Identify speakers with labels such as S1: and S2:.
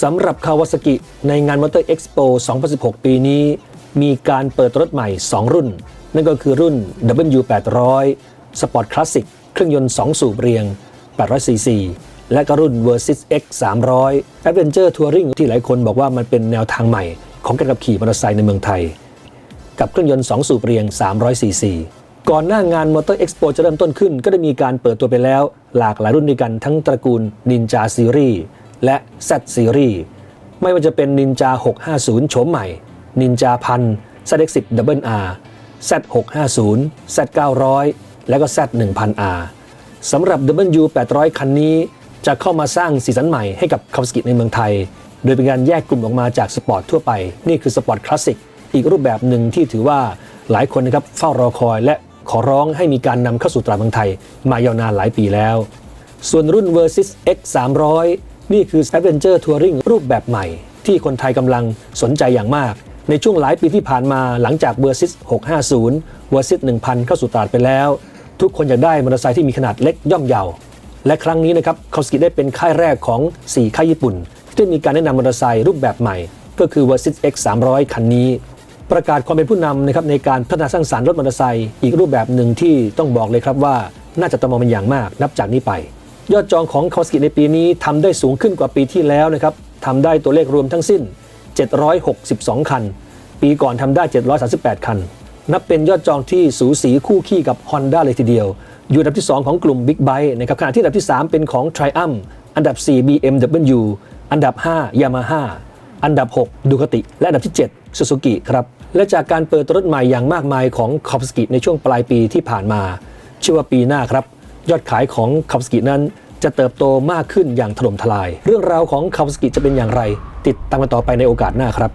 S1: สำหรับคาวาซากิในงานมอเตอร์เอ็กซ์โป2016 ปีนี้ มีการเปิดรถใหม่ 2 รุ่น นั่นก็คือรุ่น W800 Sport Classic เครื่องยนต์ 2 สูบเรียง 800cc และก็รุ่น Versys X 300 Adventure Touring ที่หลายคนบอกว่ามันเป็นแนวทางใหม่ ของการขับขี่มอเตอร์ไซค์ในเมืองไทย กับเครื่องยนต์ 2 สูบเรียง 300cc ก่อนหน้างาน Motor Expo จะเริ่มต้นขึ้น ก็ได้มีการเปิดตัวไปแล้ว หลากหลายรุ่นด้วยกันทั้งตระกูล Ninja Series และ Z Series ไม่ว่าจะเป็น Ninja 650 โฉมใหม่ Ninja 1000 ZX10 Double R Z650 Z900 และก็ Z1000R สำหรับ W800 คันนี้จะเข้ามาสร้างสีสันใหม่ให้กับคาวาซากิในเมืองไทย โดยเป็นการแยกกลุ่มออกมาจากสปอร์ตทั่วไป นี่คือสปอร์ตคลาสสิกอีกรูปแบบหนึ่งที่ถือว่าหลายคนนะครับเฝ้ารอคอยและขอร้องให้มีการนำเข้าสู่ตลาดเมืองไทย มายาวนานหลายปีแล้ว ส่วนรุ่น Versys X 300 นี่คือ Adventure Touring รูปแบบใหม่ ที่คนไทยกำลังสนใจอย่างมาก ในช่วงหลายปีที่ผ่านมาหลังจาก Versys 650 Versys 1000 เข้าสู่ตลาดไปแล้ว ทุกคนอยากได้มอเตอร์ไซค์ที่มีขนาดเล็กย่อมเยาและครั้งนี้นะครับคาวสกิได้เป็นค่ายแรกของ 4 ค่ายญี่ปุ่น ที่มีการแนะนำมอเตอร์ไซค์รูปแบบใหม่ ก็คือ Versys X 300 คันนี้ ประกาศความเป็นผู้นำนะครับในการพัฒนาสร้างสรรค์รถมอเตอร์ไซค์อีกรูปแบบหนึ่งที่ต้องบอกเลยครับว่า น่าจะตมองเป็นอย่างมากนับจากนี้ไป ยอดจองของคาวสกิในปีนี้ทำได้สูงขึ้นกว่าปีที่แล้วนะครับทำได้ตัวเลขรวมทั้งสิ้น 762 คัน ปีก่อนทำได้ 738 คัน นับเป็นยอดจองที่สูสีคู่ขี้กับ Honda เลยทีเดียว อยู่อันดับที่ 2 ของกลุ่ม Big b i t e นะครับขณะที่อันดับที่ 3 เป็นของ Triumph อันดับ 4 BMW อันดับ 5 Yamaha อันดับ 6 ดูคติ และอันดับที่ 7 Suzuki ครับ และจากการเปิดตัวรถใหม่อย่างมากมายของคอ w สกิในช่วงปลายปีที่ผ่านมา เชื่อว่าปีหน้าครับ ยอดขายของคาบสกินั้น จะเติบโตมากขึ้นอย่างถล่มทลาย เรื่องราวของคาบสกิจะเป็นอย่างไร ติดตามกันต่อไปในโอกาสหน้าครับ